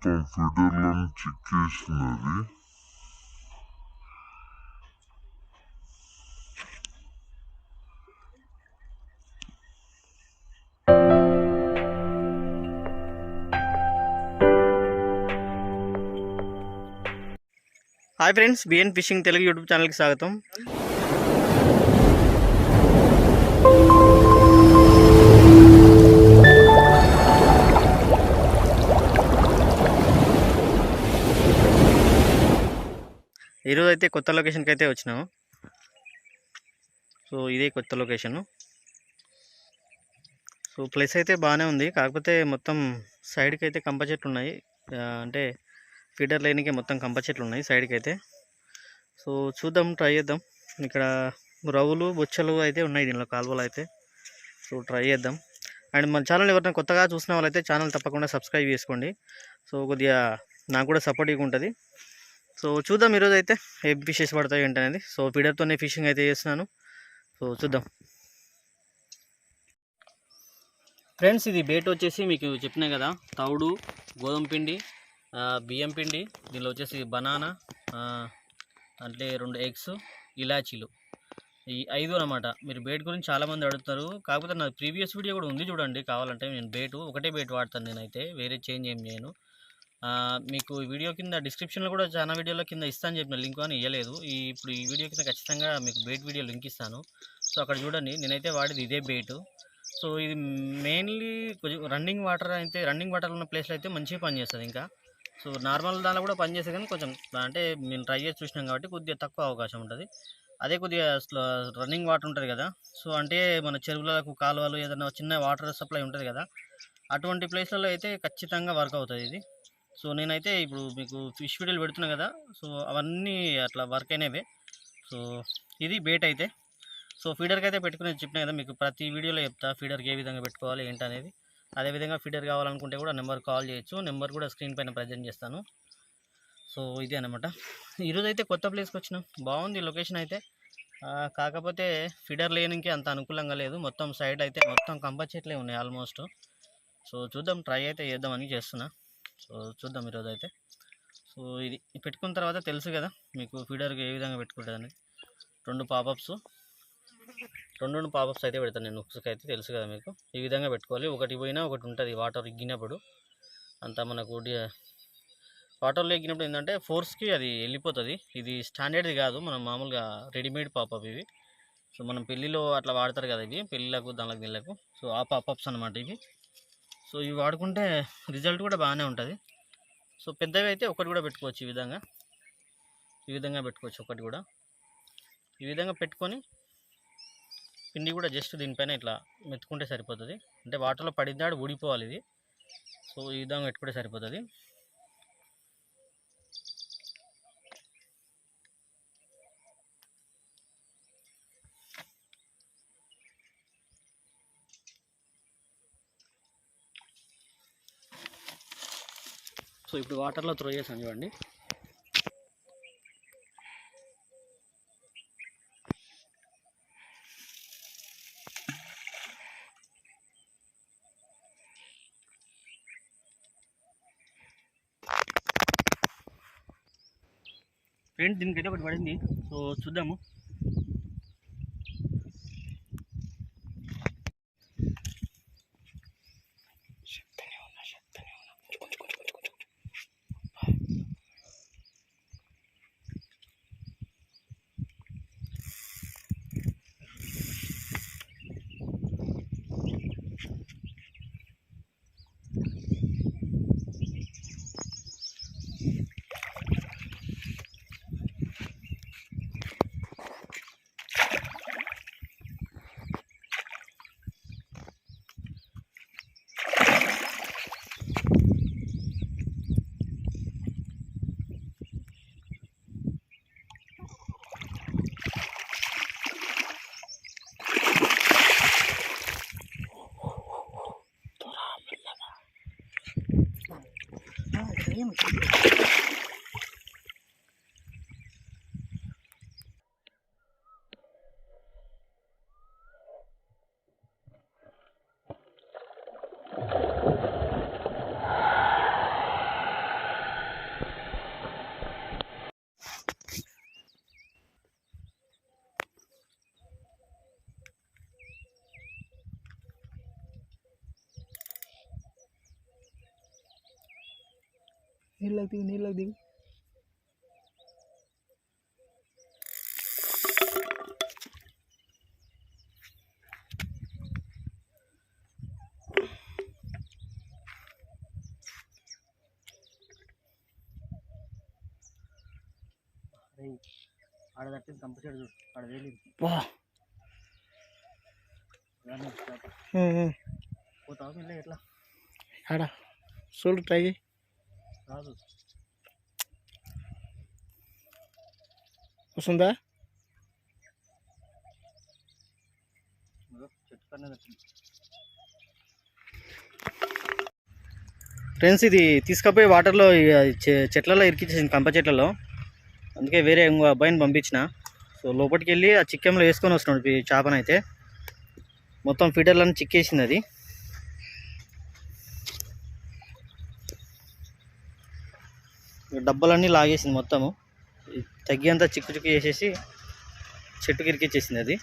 మొత్తం ఫీడర్లను చిక్కేసింది hi friends BN fishing Telugu YouTube ఛానల్కి స్వాగతం. అయితే కొత్త లొకేషన్కి అయితే వచ్చినాము సో ఇదే కొత్త లొకేషను. సో ప్లేస్ అయితే బాగానే ఉంది. కాకపోతే మొత్తం సైడ్కి అయితే కంప చెట్లు ఉన్నాయి అంటే ఫీడర్ లైన్కి మొత్తం కంప చెట్లు ఉన్నాయి సైడ్కి అయితే సో చూద్దాం ట్రై చేద్దాం. ఇక్కడ రవ్వులు బొచ్చలు అయితే ఉన్నాయి దీనిలో కాలువలు అయితే. సో ట్రై చేద్దాం. అండ్ మన ఛానల్ ఎవరైనా కొత్తగా చూసిన వాళ్ళైతే ఛానల్ తప్పకుండా సబ్స్క్రైబ్ చేసుకోండి. సో కొద్దిగా నాకు కూడా సపోర్టివ్గా ఉంటుంది. సో చూద్దాం ఈరోజు అయితే ఏ ఫిషెస్ పడతాయి ఏంటనేది. సో ఫీడర్తోనే ఫిషింగ్ అయితే చేస్తున్నాను. సో చూద్దాం. ఫ్రెండ్స్ ఇది బేట్ వచ్చేసి మీకు చెప్పినా కదా తౌడు గోధుమ పిండి బియ్యం పిండి దీనిలో వచ్చేసి బనానా అంటే రెండు ఎగ్స్ ఇలాచీలు. ఈ ఐదు అనమాట మీరు బేట్ గురించి చాలామంది అడుగుతారు. కాకపోతే నా ప్రీవియస్ వీడియో కూడా ఉంది చూడండి కావాలంటే నేను బేటు ఒకటే బేట్ వాడతాను నేనైతే వేరే చేంజ్ ఏం చేయను. మీకు ఈ వీడియో కింద డిస్క్రిప్షన్లో కూడా చాలా వీడియోలో కింద ఇస్తాను చెప్పిన లింక్ అని ఇవ్వలేదు ఈ ఇప్పుడు ఈ వీడియో కింద ఖచ్చితంగా మీకు బేట్ వీడియో లింక్ ఇస్తాను. సో అక్కడ చూడండి నేనైతే వాడేది ఇదే బేటు సో ఇది మెయిన్లీ కొంచెం రన్నింగ్ వాటర్ అయితే రన్నింగ్ వాటర్ ఉన్న ప్లేస్లో అయితే మంచిగా పనిచేస్తుంది ఇంకా. సో నార్మల్ దానిలో కూడా పనిచేసే కానీ కొంచెం అంటే మేము ట్రై చేసి చూసినాం కాబట్టి కొద్దిగా తక్కువ అవకాశం ఉంటుంది. అదే కొద్దిగా రన్నింగ్ వాటర్ ఉంటుంది కదా. సో అంటే మన చెరువులకు కాలువలు ఏదైనా చిన్న వాటర్ సప్లై ఉంటుంది కదా. అటువంటి ప్లేస్లలో అయితే ఖచ్చితంగా వర్క్ అవుతుంది ఇది. సో నేనైతే ఇప్పుడు మీకు ఫిష్ వీడియోలు పెడుతున్నా కదా సో అవన్నీ అట్లా వర్క్ అయినవే. సో ఇది బేట్ అయితే. సో ఫీడర్కి అయితే పెట్టుకునేది చెప్పినా కదా మీకు ప్రతి వీడియోలో చెప్తా ఫీడర్కి ఏ విధంగా పెట్టుకోవాలి ఏంటి అనేది అదేవిధంగా ఫీడర్ కావాలనుకుంటే కూడా నెంబర్ కాల్ చేయొచ్చు నెంబర్ కూడా స్క్రీన్ పైన ప్రజెంట్ చేస్తాను. సో ఇదే అనమాట ఈరోజు అయితే కొత్త ప్లేస్కి వచ్చినాం. బాగుంది లొకేషన్ అయితే. కాకపోతే ఫీడర్ లేనికి అంత అనుకూలంగా లేదు. మొత్తం సైడ్ అయితే మొత్తం కంప చెట్లే ఉన్నాయి ఆల్మోస్ట్. సో చూద్దాం ట్రై అయితే చేద్దామని చేస్తున్నా. సో చూద్దాం ఈరోజు అయితే. సో ఇది పెట్టుకున్న తర్వాత తెలుసు కదా మీకు ఫీడర్కి ఏ విధంగా పెట్టుకుంటుంది రెండు పాపప్స్. రెండు రెండు పాపప్స్ అయితే పెడతాను నేను హుక్స్కి అయితే తెలుసు కదా మీకు. ఈ విధంగా పెట్టుకోవాలి. ఒకటి పోయినా ఒకటి ఉంటుంది వాటర్ ఎగ్గినప్పుడు అంతా మనకు డి- వాటర్లో ఎక్కినప్పుడు ఏంటంటే ఫోర్స్కి అది వెళ్ళిపోతుంది. ఇది స్టాండర్డ్ది కాదు. మనం మామూలుగా రెడీమేడ్ పాపప్ ఇవి. సో మనం పెళ్ళిలో అట్లా వాడతారు కదా ఇవి. పెళ్ళిళ్ళకు దానికి నీళ్ళకు సో ఆ పాపప్స్ అనమాట ఇవి. సో ఇవి వాడుకుంటే రిజల్ట్ కూడా బాగానే ఉంటుంది. సో పెద్దవి అయితే ఒకటి కూడా పెట్టుకోవచ్చు ఈ విధంగా. ఈ విధంగా పెట్టుకోవచ్చు ఒకటి కూడా. ఈ విధంగా పెట్టుకొని పిండి కూడా జస్ట్ దీనిపైన ఇట్లా మెత్తుకుంటే సరిపోతుంది. అంటే వాటర్లో పడిందాడు ఊడిపోవాలి ఇది. సో ఈ విధంగా పెట్టుకుంటే సరిపోతుంది. సో ఇప్పుడు వాటర్లో త్రో చేసాను చూడండి. ఫ్రెండ్ దీనికైతే ఒకటి పడింది. సో చూద్దాము. Problem gibt. నీళ్ళకి దిగు నీళ్ళకి దిగు ఆడ తట్టింది కంపల్సరీ చూడు ఆడ తేలింది వా రాను, చేప. పోతావా మెల్ల ఎట్లా ఆడ చూడు ట్రై చేయి రాదు వస్తుందా ఫ్రెండ్స్ ఇది తీసుకపోయి వాటర్లో చెట్లలో ఇరికిచ్చేసింది కంప చెట్లలో. అందుకే వేరే ఇంకో అబ్బాయిని పంపించిన. సో లోపలికి వెళ్ళి ఆ చిక్కెంలో వేసుకొని వస్తున్నాడు చేపనైతే. మొత్తం ఫీడర్లను చిక్కేసింది అది. డబ్బాలన్నీ లాగేసింది మొత్తము. తగ్గేంత చిక్కు చిక్కు చేసేసి చెట్టు ఇరికిచ్చేసింది అది.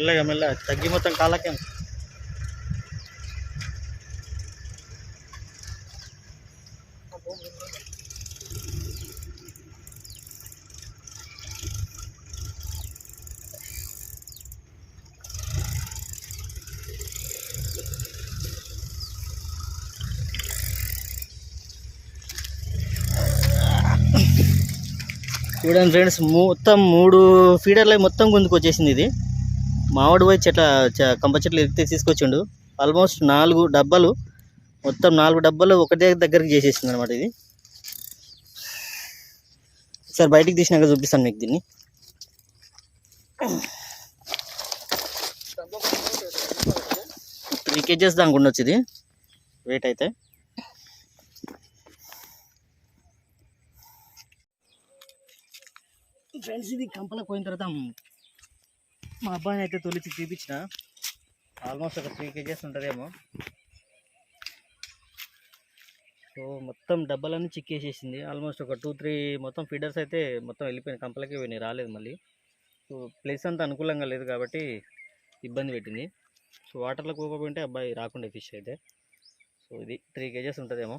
మెల్లగా మెల్లగా. తగ్గి మొత్తం కాలకేం చూడండి ఫ్రెండ్స్ మొత్తం మూడు ఫీడర్లు మొత్తం గుందుకు వచ్చేసింది ఇది. మామిడి పోయి చెట్ల చ- కంప చెట్లు ఎత్తి తీసుకొచ్చిండు. ఆల్మోస్ట్ నాలుగు డబ్బాలు మొత్తం నాలుగు డబ్బాలు ఒకటే దగ్గరికి చేసేసింది అనమాట ఇది. సార్ బయటికి తీసినాక చూపిస్తాను మీకు దీన్ని. త్రీ కేజెస్ దానికి ఉండొచ్చు ఇది. వెయిట్ అయితే. ఫ్రెండ్స్ ఇది కంపలకు పోయిన తర్వాత మా అబ్బాయిని అయితే తొలిచి చూపించిన. ఆల్మోస్ట్ ఒక త్రీ కేజెస్ ఉంటుందేమో. సో మొత్తం డబ్బాలన్నీ చిక్కేసేసింది ఆల్మోస్ట్ ఒక టూ త్రీ మొత్తం ఫీడర్స్ అయితే మొత్తం వెళ్ళిపోయినాయి. కంపలకి పోయినాయి రాలేదు మళ్ళీ. సో ప్లేస్ అంతా అనుకూలంగా లేదు కాబట్టి ఇబ్బంది పెట్టింది. సో వాటర్లో పోకపోయింటే అబ్బాయి రాకుండే ఫిష్ అయితే. సో ఇది త్రీ కేజెస్ ఉంటుందేమో.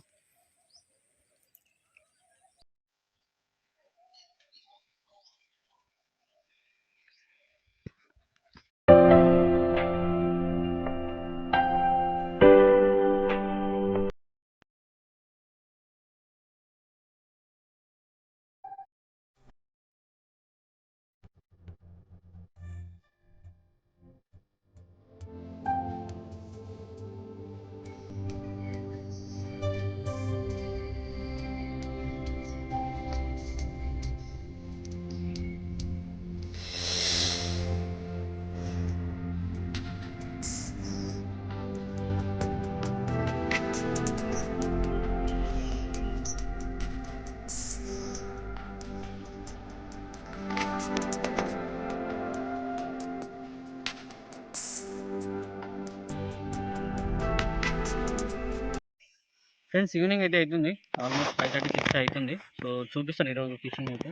ఫ్రెండ్స్ ఈవినింగ్ అయితే అవుతుంది. ఆల్మోస్ట్ ఫైవ్ థర్టీ సిక్స్ అవుతుంది. సో చూపిస్తాను ఈరోజు ఫిషింగ్ అయితే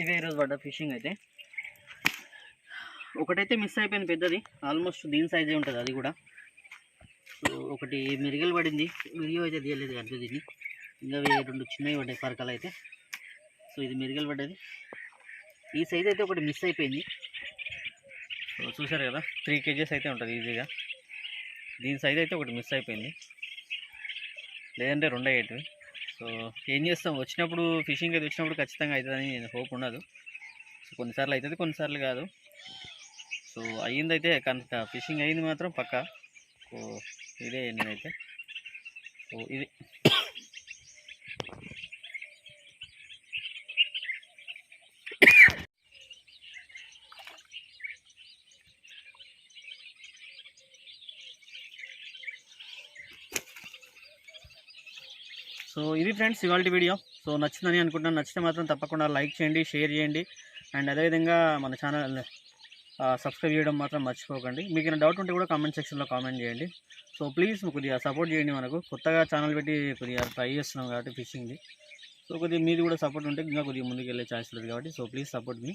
ఇదే ఈరోజు పడ్డ ఫిషింగ్ అయితే. ఒకటైతే మిస్ అయిపోయింది పెద్దది. ఆల్మోస్ట్ దీని సైజే ఉంటుంది అది కూడా. సో ఒకటి మెరుగలు పడింది. వీడియో అయితే తీయలేదు అంతే దీన్ని. ఇంకా రెండు చిన్నవి పడ్డాయి పరకలు అయితే. సో ఇది మెరుగలు పడ్డది. ఈ సైజ్ అయితే ఒకటి మిస్ అయిపోయింది. సో చూసారు కదా త్రీ కేజెస్ అయితే ఉంటుంది ఈజీగా దీని సైజ్ అయితే ఒకటి మిస్ అయిపోయింది. లేదంటే రెండు అయ్యేటివి. సో ఏం చేస్తాం వచ్చినప్పుడు ఫిషింగ్ అయితే వచ్చినప్పుడు ఖచ్చితంగా అవుతుందని నేను హోప్ ఉండదు. సో కొన్నిసార్లు అవుతుంది కొన్నిసార్లు కాదు. సో అయ్యిందైతే కనుక ఫిషింగ్ అయింది మాత్రం పక్కా. సో ఇదే నేనైతే. సో ఇది సో ఇది ఫ్రెండ్స్ ఇవాళ వీడియో. సో నచ్చిందని అనుకుంటున్నాను. నచ్చితే మాత్రం తప్పకుండా లైక్ చేయండి షేర్ చేయండి. అండ్ అదేవిధంగా మన ఛానల్ సబ్స్క్రైబ్ చేయడం మాత్రం మర్చిపోకండి. మీకు ఏమైనా డౌట్ ఉంటే కూడా కామెంట్ సెక్షన్లో కామెంట్ చేయండి. సో ప్లీజ్ కొద్దిగా సపోర్ట్ చేయండి మనకు. కొత్తగా ఛానల్ పెట్టి కొద్దిగా ట్రై చేస్తున్నాం కాబట్టి ఫిషింగ్ది సో కొద్దిగా మీది కూడా సపోర్ట్ ఉంటే ఇంకా కొద్దిగా ముందుకు వెళ్ళే ఛాన్స్ లేదు కాబట్టి సో ప్లీజ్ సపోర్ట్ మీ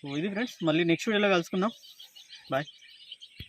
సో ఇది ఫ్రెండ్స్. మళ్ళీ నెక్స్ట్ వీడియోలో కలుసుకుందాం. బాయ్